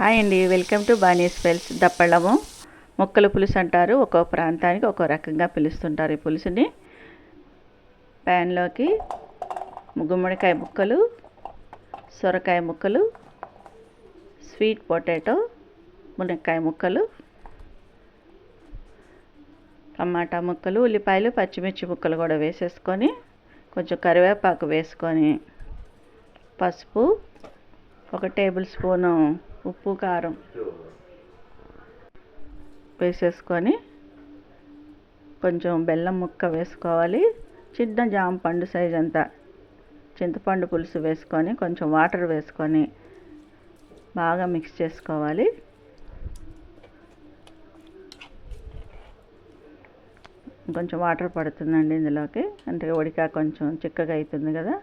Hi అండి. Welcome to బానీస్ వెల్స్ దప్పళ్ళము. మొక్కల పులుసు అంటారు. ఒక్కో ప్రాంతానికి ఒక్కో రకంగా పిలుస్తుంటారు ఈ పులుసుని. ప్యాన్లోకి గుమ్మడికాయ ముక్కలు సొరకాయ ముక్కలు స్వీట్ పొటాటో మునక్కాయ ముక్కలు టమాటా ముక్కలు ఉల్లిపాయలు పచ్చిమిర్చి ముక్కలు కూడా వేసేసుకొని కొంచెం కరివేపాకు వేసుకొని పసుపు ఒక టేబుల్ స్పూను ఉప్పు కారం వేసేసుకొని కొంచెం బెల్లం ముక్క వేసుకోవాలి. చిన్న జామ పండు సైజ్ అంతా. చింతపండు పులుసు వేసుకొని కొంచెం వాటర్ వేసుకొని బాగా మిక్స్ చేసుకోవాలి. కొంచెం వాటర్ పడుతుందండి ఇందులోకి. అంటే ఉడికా కొంచెం చిక్కగా అవుతుంది కదా.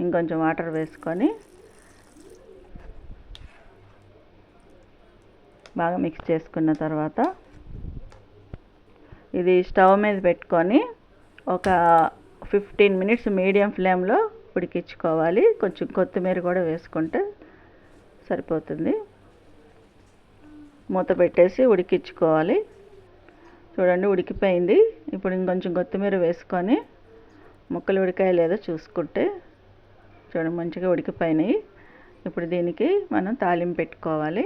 ఇంకొంచెం వాటర్ వేసుకొని బాగా మిక్స్ చేసుకున్న తర్వాత ఇది స్టవ్ మీద పెట్టుకొని ఒక ఫిఫ్టీన్ మినిట్స్ మీడియం ఫ్లేమ్లో ఉడికించుకోవాలి. కొంచెం కొత్తిమీర కూడా వేసుకుంటే సరిపోతుంది. మూత పెట్టేసి ఉడికించుకోవాలి. చూడండి ఉడికిపోయింది. ఇప్పుడు ఇంకొంచెం కొత్తిమీర వేసుకొని ముక్కలు ఉడికాయ లేదో చూసుకుంటే చూడండి మంచిగా ఉడికిపోయినాయి. ఇప్పుడు దీనికి మనం తాలింపు పెట్టుకోవాలి.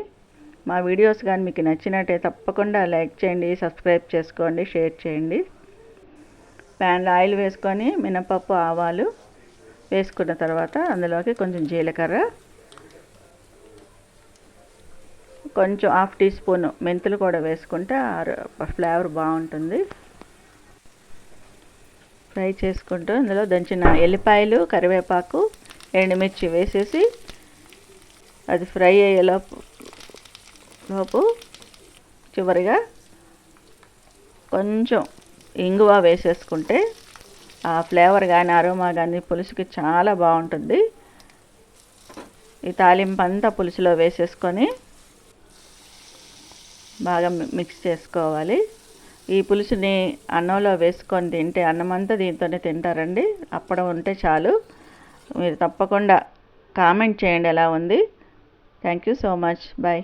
మా వీడియోస్ కానీ మీకు నచ్చినట్టే తప్పకుండా లైక్ చేయండి సబ్స్క్రైబ్ చేసుకోండి షేర్ చేయండి. ప్యాన్లో ఆయిల్ వేసుకొని మినపప్పు ఆవాలు వేసుకున్న తర్వాత అందులోకి కొంచెం జీలకర్ర కొంచెం హాఫ్ టీ స్పూన్ మెంతులు కూడా వేసుకుంటే ఫ్లేవర్ బాగుంటుంది. ఫ్రై చేసుకుంటూ అందులో దంచిన ఎల్లిపాయలు కరివేపాకు ఎండుమిర్చి వేసేసి అది ఫ్రై అయ్యేలోపు లోపు చివరిగా కొంచెం ఇంగువ వేసేసుకుంటే ఆ ఫ్లేవర్ కానీ అరోమా కానీ పులుసుకి చాలా బాగుంటుంది. ఈ తాలింపు అంతా పులుసులో వేసేసుకొని బాగా మిక్స్ చేసుకోవాలి. ఈ పులుసుని అన్నంలో వేసుకొని తింటే అన్నం అంతా దీంతోనే తింటారండి. అప్పడం ఉంటే చాలు. మీరు తప్పకుండా కామెంట్ చేయండి ఎలా ఉంది. Thank you so much. Bye.